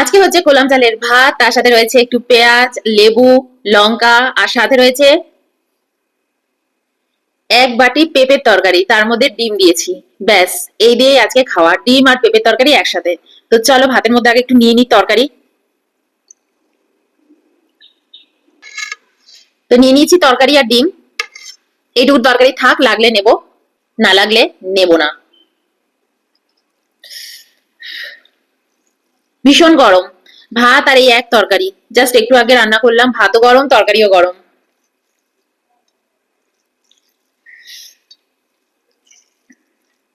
আজকে হচ্ছে কোলাম চালের ভাত, তার সাথে রয়েছে একটু পেঁয়াজ, লেবু, লঙ্কা, আর সাথে রয়েছে এক বাটি পেঁপের তরকারি, তার মধ্যে ডিম দিয়েছি। ব্যাস, এই দিয়ে আজকে খাওয়া, ডিম আর পেঁপের তরকারি একসাথে। তো চলো ভাতের মধ্যে আগে একটু নিয়ে নিই তরকারি। তো নিয়ে নিয়েছি তরকারি আর ডিম। এইটুকু তরকারি থাক, লাগলে নেব, না লাগলে নেব না। ভীষণ গরম। ভাত আর এই এক তরকারি। জাস্ট একটু আগে রান্না করলাম, ভাতও গরম, তরকারিও গরম।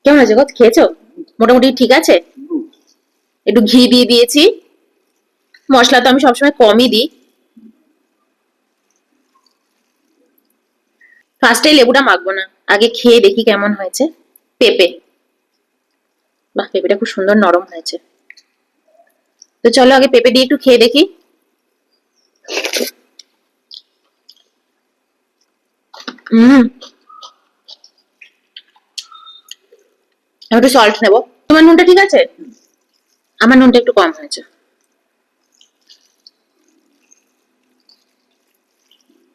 কেমন আছে গো? খেয়েছো? মোটামুটি ঠিক আছে? একটু ঘি দিয়ে দিয়েছি। মশলা তো আমি সবসময় কমই দিই। ফার্স্টে লেবুটা মাখবো না। আগে খেয়ে দেখি কেমন হয়েছে। পেঁপে। বাহ, পেঁপেটা খুব সুন্দর নরম হয়েছে। তো চলো আগে পেঁপে দিয়ে একটু খেয়ে দেখি। একটু সল্ট নেব। তোমার নুনটা ঠিক আছে? আমার নুনটা একটু কম হয়েছে।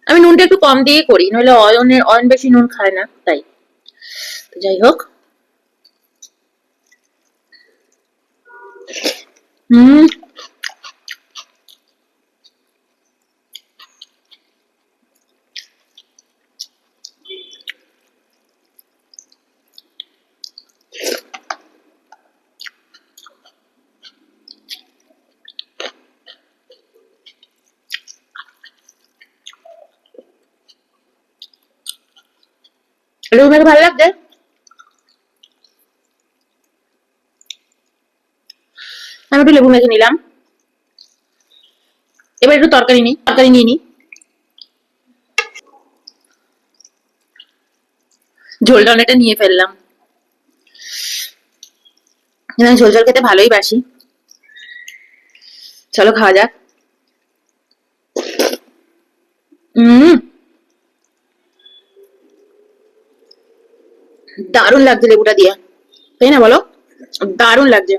আমি নুনটা একটু কম দিয়ে করি, নইলে অয়নের, অয়ন বেশি নুন খায় না, তাই। যাই হোক। হুম লেবু মেখে ভালো লাগছে? আমি একটু লেবু মেখে নিলাম। এবার একটু তরকারি নিই তরকারি নিয়ে নিই ঝোলটা অনেকটা নিয়ে ফেললাম। আমি ঝোল ঝোল খেতে ভালোই বাসি। চলো খাওয়া যাক। উম। দারুণ লাগছে লেবুটা দিয়ে। তাই না বলো? দারুণ লাগছে।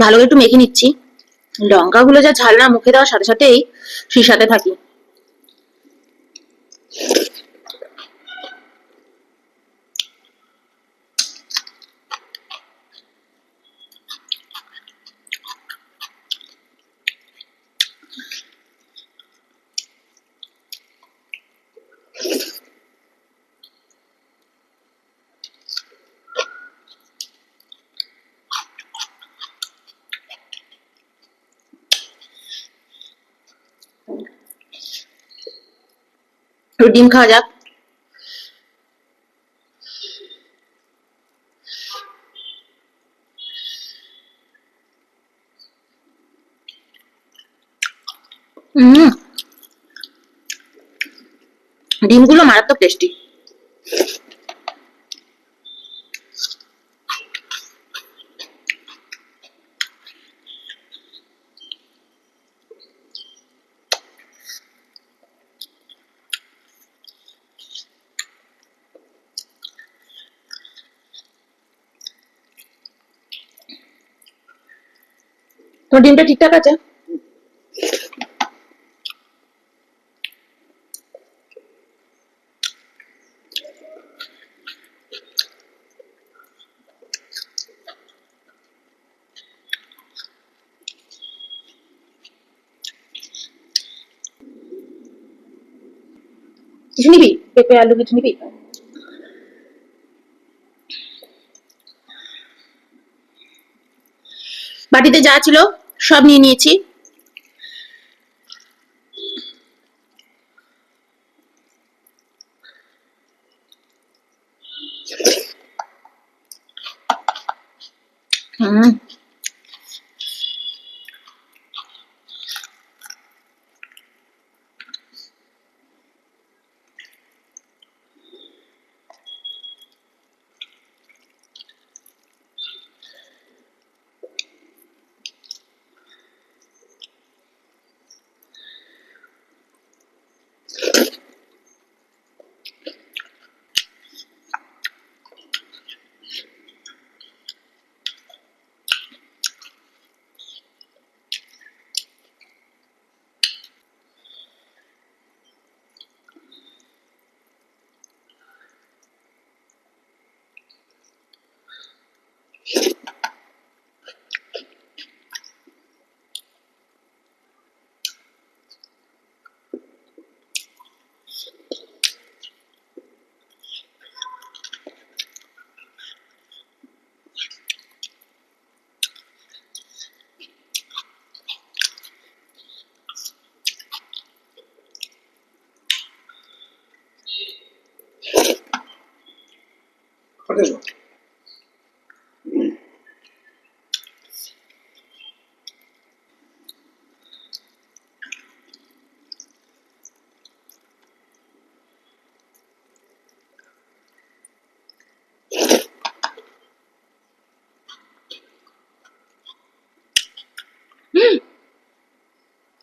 ভালো করে একটু মেখে নিচ্ছি। লঙ্কাগুলো যা ঝাল না মুখে দেওয়ার সাথে সাথেই শিসাতে থাকি। একটু ডিম খাওয়া যাক। ডিমগুলো মারাত্মক টেস্টি তোমার ডিমটা ঠিকঠাক আছে কিছু নিবি পেঁপে আলু কিছু নিবি বাটিতে যা ছিল সব নিয়ে নিয়েছি। হুম। কেন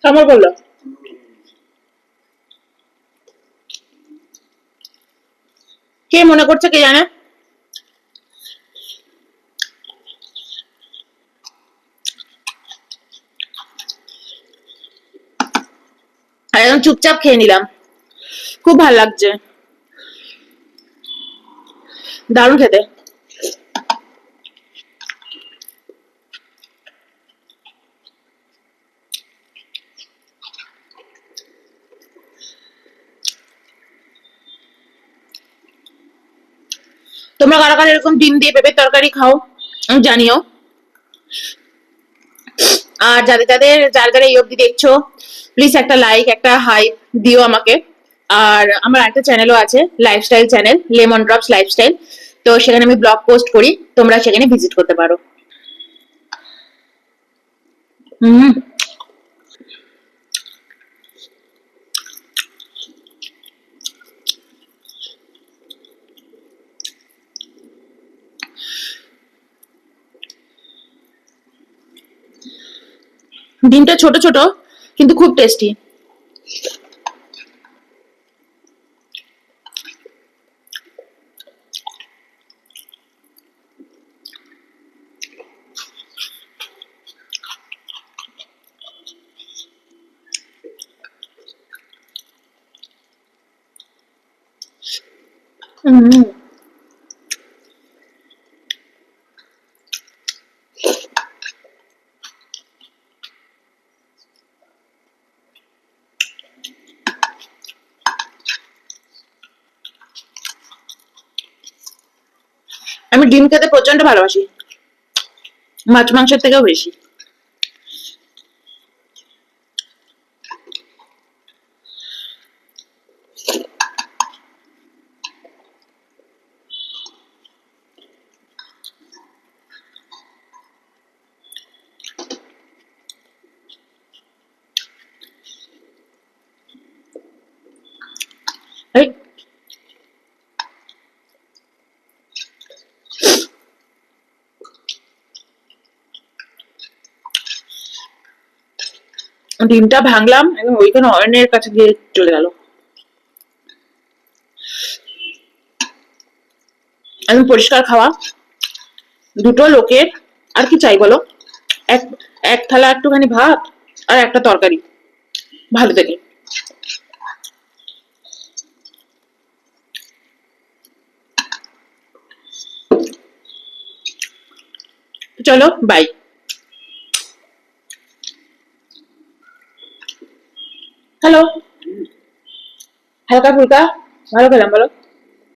কেমন বললো কে মনে করছে কে জানে একদম চুপচাপ খেয়ে নিলাম। খুব ভালো লাগছে। দারুণ খেতে। তোমরা কারা কারা এরকম ডিম দিয়ে পেঁপের তরকারি খাও জানিও। আর যাদের যাদের যারা যারা এই অবধি দেখছ প্লিজ একটা লাইক একটা হাইপ দিও আমাকে। আর আমার একটা চ্যানেলও আছে lifestyle channel lemon drops lifestyle তো সেখানে আমি ব্লগ পোস্ট করি, তোমরা সেখানে ভিজিট করতে পারো। হুম। ডিমটা ছোট ছোট কিন্তু খুব টেস্টি হুম আমি ডিম খেতে প্রচণ্ড ভালোবাসি। মাছ মাংসের থেকেও বেশি এই, ডিমটা ভাঙলাম এবং ওইখানে অয়নের কাছে গিয়ে চলে গেল। একদম পরিষ্কার খাওয়া। দুটো লোকের, আর কি চাই বলো? এক এক থালা একটুখানি ভাত আর একটা তরকারি, ভালো থেকে চলো by ¿Aló? ¿Aló, Capulca? ¿Aló, Calámbalo?